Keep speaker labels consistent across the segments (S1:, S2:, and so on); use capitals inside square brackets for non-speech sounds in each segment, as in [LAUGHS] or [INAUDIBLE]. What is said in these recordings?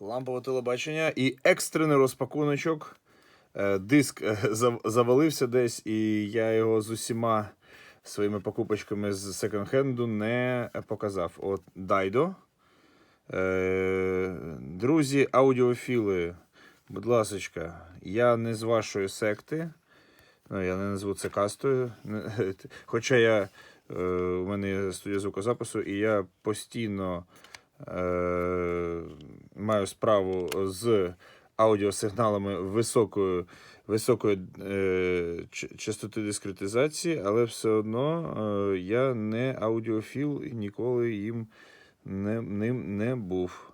S1: лампове телебачення і екстрений розпакуночок. Е, Диск е, завалився десь, і я його з усіма своїми покупочками з секонд-хенду не показав. От Дайдо. Е, Друзі, аудіофіли, будь ласочка, я не з вашої секти. Ну, я не назву це кастою. [LAUGHS] Хоча я, у мене є студія звукозапису, і я постійно маю справу з аудіосигналами високої, високої е, частоти дискретизації, але все одно е, я не аудіофіл і ніколи їм не, ним не був.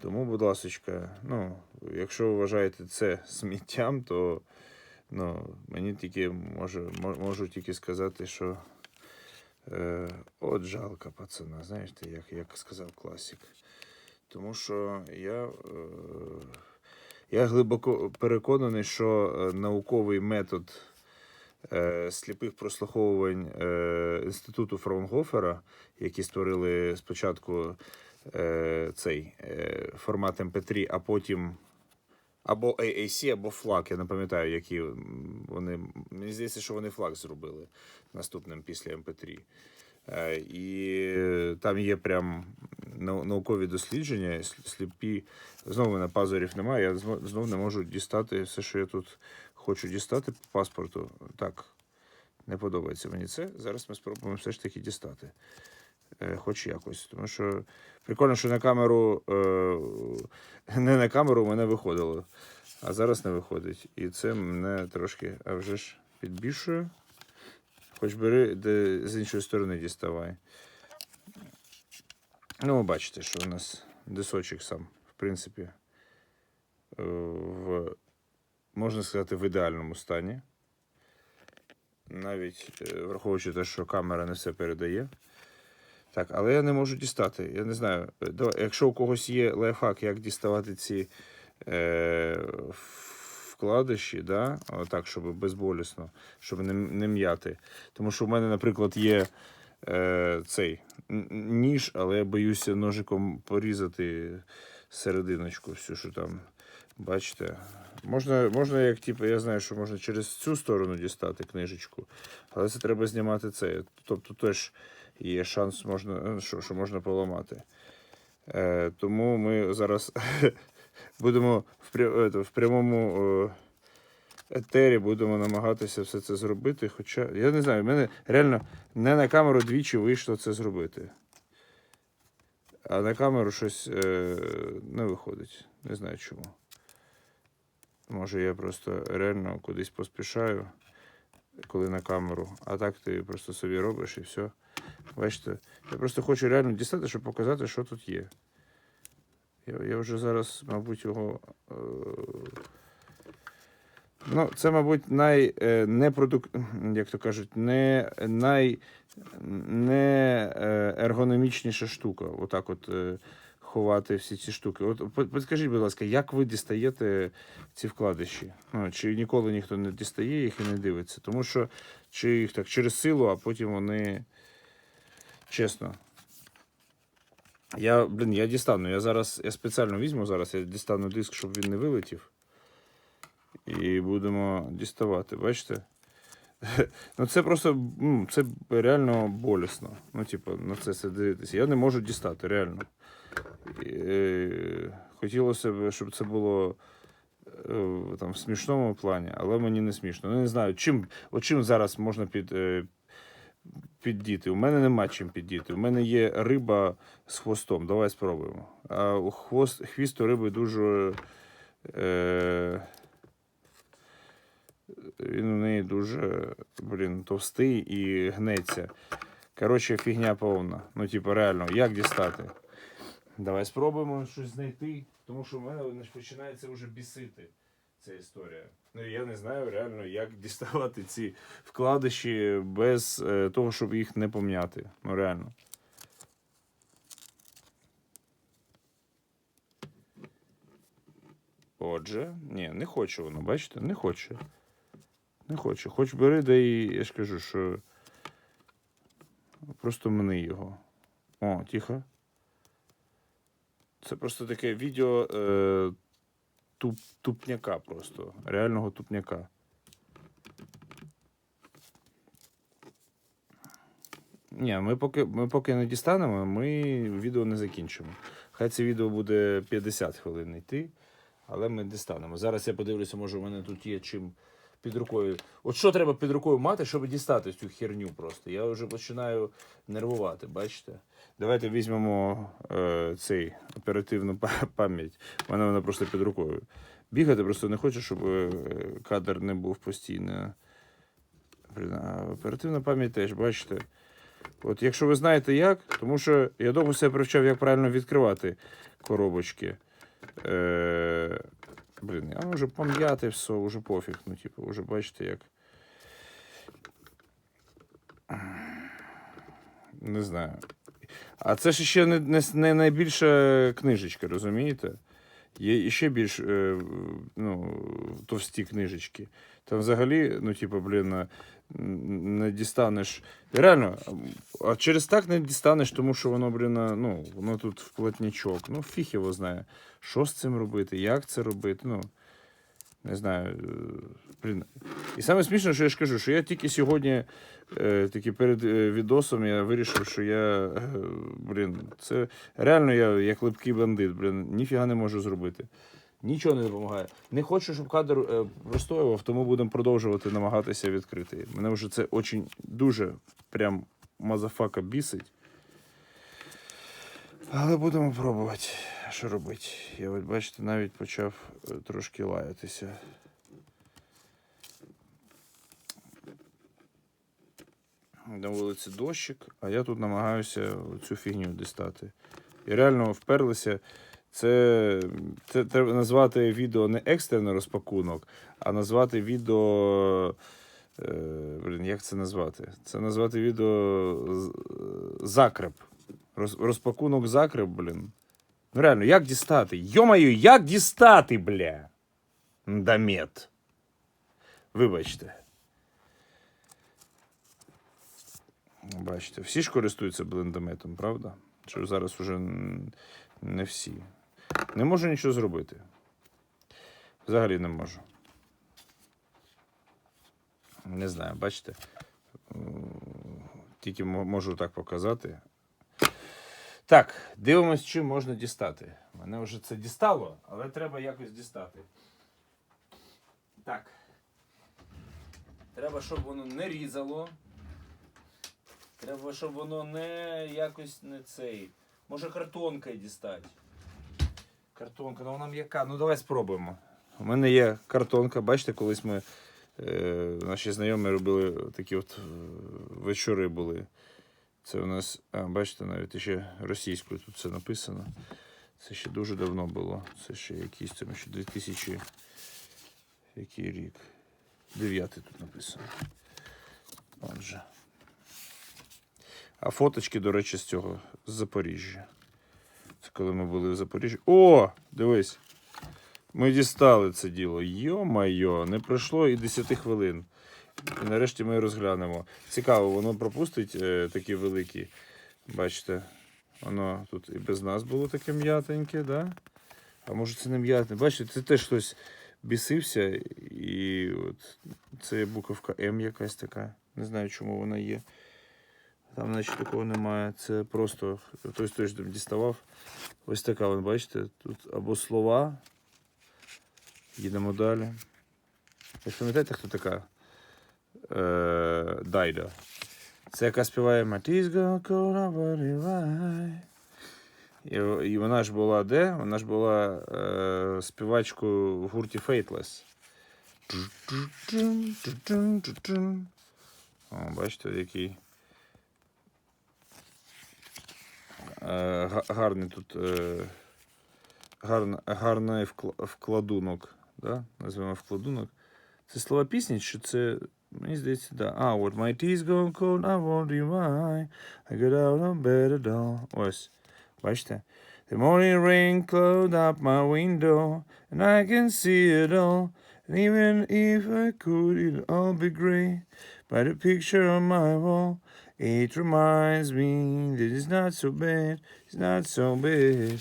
S1: Тому, будь ласка, ну, якщо ви вважаєте це [LAUGHS] сміттям, то ну, мені тільки може, можу тільки сказати, що е, от жалко пацана, знаєте, як, як сказав класик. Тому що я, е, я глибоко переконаний, що е, науковий метод е, сліпих прослуховувань інституту Фраунгофера, які створили спочатку цей формат MP3, а потім або AAC, або FLAC, я не пам'ятаю, які вони. Мені здається, що вони FLAC зробили наступним після MP3. Е, І там є прям наукові дослідження, сліпі. Знову мене пазурів немає. Я зно- знов не можу дістати все, що я тут хочу дістати по паспорту. Так, не подобається мені це. Зараз ми спробуємо все ж таки дістати. Е, Хоч якось. Тому що прикольно, що на камеру, е, не на камеру мене виходило, а зараз не виходить. І це мене трошки, а вже ж підбільшує. Хоч бери, де з іншої сторони діставай. Ну, ви бачите, що у нас дисочок сам, в принципі, е, в, можна сказати, в ідеальному стані. Навіть е, враховуючи те, що камера не все передає. Так, але я не можу дістати. Я не знаю. е, Якщо у когось є лайфхак, як діставати ці е, вкладиші, да? так, щоб безболісно, щоб не, не м'яти. Тому що в мене, наприклад, є е, цей ніж, але я боюся ножиком порізати серединочку, всю, що там. Бачите, можна, можна як типу, я знаю, що можна через цю сторону дістати книжечку, але це треба знімати це. Тобто теж є шанс, можна, е, що, що можна поламати. Е, тому ми зараз [LAUGHS] будемо в, в прямому е, етері будемо намагатися все це зробити. Хоча, я не знаю, в мене реально не на камеру двічі вийшло це зробити. А на камеру щось е, не виходить. Не знаю чому. Може, я просто реально кудись поспішаю, коли на камеру, а так ти просто собі робиш і все. Бачите, я просто хочу реально дістати, щоб показати, що тут є. Я, я вже зараз, мабуть, його. Е... Ну, це, мабуть, най е, непродук... як то кажуть, не най не е, ергономічніша штука. Отак от е, ховати всі ці штуки. От підскажіть, будь ласка, як ви дістаєте ці вкладиші? Ну, чи ніколи ніхто не дістає їх і не дивиться? Тому що чи їх так через силу, а потім вони. Чесно. Я, блін, я дістану. Я зараз я спеціально візьму зараз, я дістану диск, щоб він не вилетів. І будемо діставати. Бачите? [LAUGHS] Ну, це просто це реально болісно. Ну, типу, на це все дивитися. Я не можу дістати, реально. Е, хотілося б, щоб це було е, там, в смішному плані, але мені не смішно. Ну, не знаю, чим, от чим зараз можна під, е, піддіти. У мене нема чим піддіти. У мене є риба з хвостом. Давай спробуємо. А хвост, хвіст у риби дуже. Е, він у неї дуже, блін, товстий і гнеться. Коротше, фігня повна. Ну, типу, реально, як дістати? Давай спробуємо щось знайти, тому що в мене починається вже бісити ця історія. Ну, я не знаю реально, як [LAUGHS] діставати ці вкладиші без е, того, щоб їх не пом'яти. Ну, реально. Отже, ні, не хоче воно, бачите? Не хоче. Не хоче. Хоч бери, да і я ж кажу, що просто мини його. О, тихо. Це просто таке відео е, туп, тупняка просто. Реального тупняка. Ні, ми поки, ми поки не дістанемо, ми відео не закінчимо. Хай це відео буде 50 хвилин йти, але ми дістанемо. Зараз я подивлюся, може, у мене тут є чим під рукою. От що треба під рукою мати, щоб дістати цю херню просто. Я вже починаю нервувати, бачите? Давайте візьмемо е, цей оперативну пам'ять. У мене вона просто під рукою. Бігати просто не хочу, щоб е, кадр не був постійно. Оперативна пам'ять теж, бачите. От якщо ви знаєте як, тому що я довго себе привчав, як правильно відкривати коробочки. Е, блін, я вже пом'яти все, вже пофіг. Ну, типу, вже бачите як. Не знаю. А це ж ще не, не, не найбільша книжечка, розумієте? Є ще більш е, ну, товсті книжечки. Там взагалі, ну, типу, блін, е, не дістанеш. Реально, а через так не дістанеш, тому що воно, блін, е, ну, воно тут в плотничок. Ну, фіг його знає. Що з цим робити, як це робити. Ну, не знаю. е, Блін. І саме смішне, що я ж кажу, що я тільки сьогодні, е, таки перед е, відосом, я вирішив, що я. Е, блін, це реально я як липкий бандит, блін, ніфіга не можу зробити. Нічого не допомагає. Не хочу, щоб кадр е, простоював, тому будемо продовжувати намагатися відкрити. Мене вже це очень дуже прям мазафака бісить. Але будемо пробувати. Що робити? Я от бачите, навіть почав е, трошки лаятися. На вулиці дощик, а я тут намагаюся цю фігню дістати. І реально вперлися. Це, це треба назвати відео не екстрений розпакунок, а назвати відео. Е, блін, як це назвати? Це назвати відео з- закреп. Роз, розпакунок закреп, блін. Ну реально, як дістати? Йомаю, як дістати, бля? Дамет. Вибачте. Бачите, всі ж користуються блендометом, правда? Що зараз уже не всі. Не можу нічого зробити. Взагалі не можу. Не знаю, бачите? Тільки можу так показати. Так, дивимось, чим можна дістати. Мене вже це дістало, але треба якось дістати. Так. Треба, щоб воно не різало. Треба, щоб воно не якось не цей. Може картонкою дістати. Картонка, ну вона м'яка. Ну давай спробуємо. У мене є картонка. Бачите, колись ми е, наші знайомі робили такі от е, вечори були. Це у нас, бачите, навіть ще російською тут це написано. Це ще дуже давно було. Це ще якийсь там ще 2000. Який рік? Дев'ятий тут написано. Отже. А фоточки, до речі, з цього, з Запоріжжя. Це коли ми були в Запоріжжі. О! Дивись! Ми дістали це діло. Йо-майо, не пройшло і 10 хвилин. І нарешті ми розглянемо. Цікаво, воно пропустить е, такі великі. Бачите, воно тут і без нас було таке м'ятеньке, да? А може це не м'ятне. Бачите, це теж хтось бісився, і от це буковка М якась така. Не знаю, чому вона є. Там, наче такого немає. Це просто хтось теж діставав. Ось така, вон, бачите, тут або слова. Їдемо далі. Ви пам'ятаєте, хто така? Е. Це яка співає Матізго Колаборівай. І, вона ж була де? Вона ж була е, співачкою в гурті. О, бачите, який. Е, гарний тут е, гарна, гарний вкладунок. Да? Назвемо вкладунок. Це слова пісні, чи це. Мені здається, да. А, от my teeth go cold, I want you mine. I get out of bed at all. Ось. Бачите? The morning rain cloud up my window, and I can see it all. And even if I could, it'd all be great. But the picture on my wall, it reminds me that it's not so bad, it's not so bad.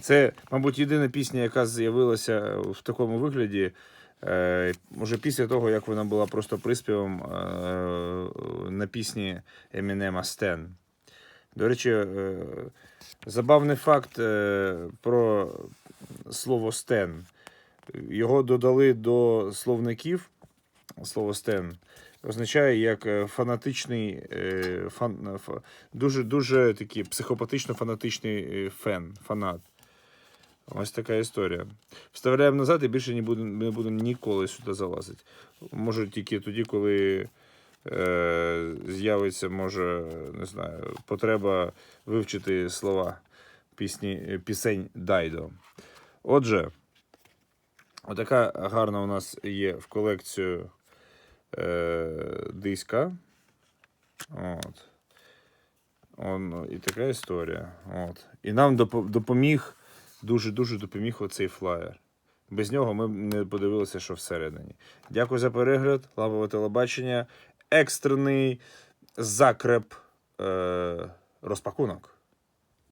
S1: Це, мабуть, єдина пісня, яка з'явилася в такому вигляді. Е, уже після того, як вона була просто приспівом е, на пісні Емінема Стен. До речі, е, забавний факт про слово Стен. Його додали до словників. Слово Стен означає як фанатичний, фан, дуже, дуже такий психопатично-фанатичний фен, фанат. Ось така історія. Вставляємо назад і більше не будемо не будем ніколи сюди залазити. Може тільки тоді, коли е, з'явиться, може, не знаю, потреба вивчити слова пісні, пісень Дайдо. Отже, отака гарна у нас є в колекцію е, диска. От. Он, і така історія. От. І нам допоміг, дуже-дуже допоміг оцей флаєр. Без нього ми не подивилися, що всередині. Дякую за перегляд. Лабове телебачення. Екстрений закреп е, розпакунок.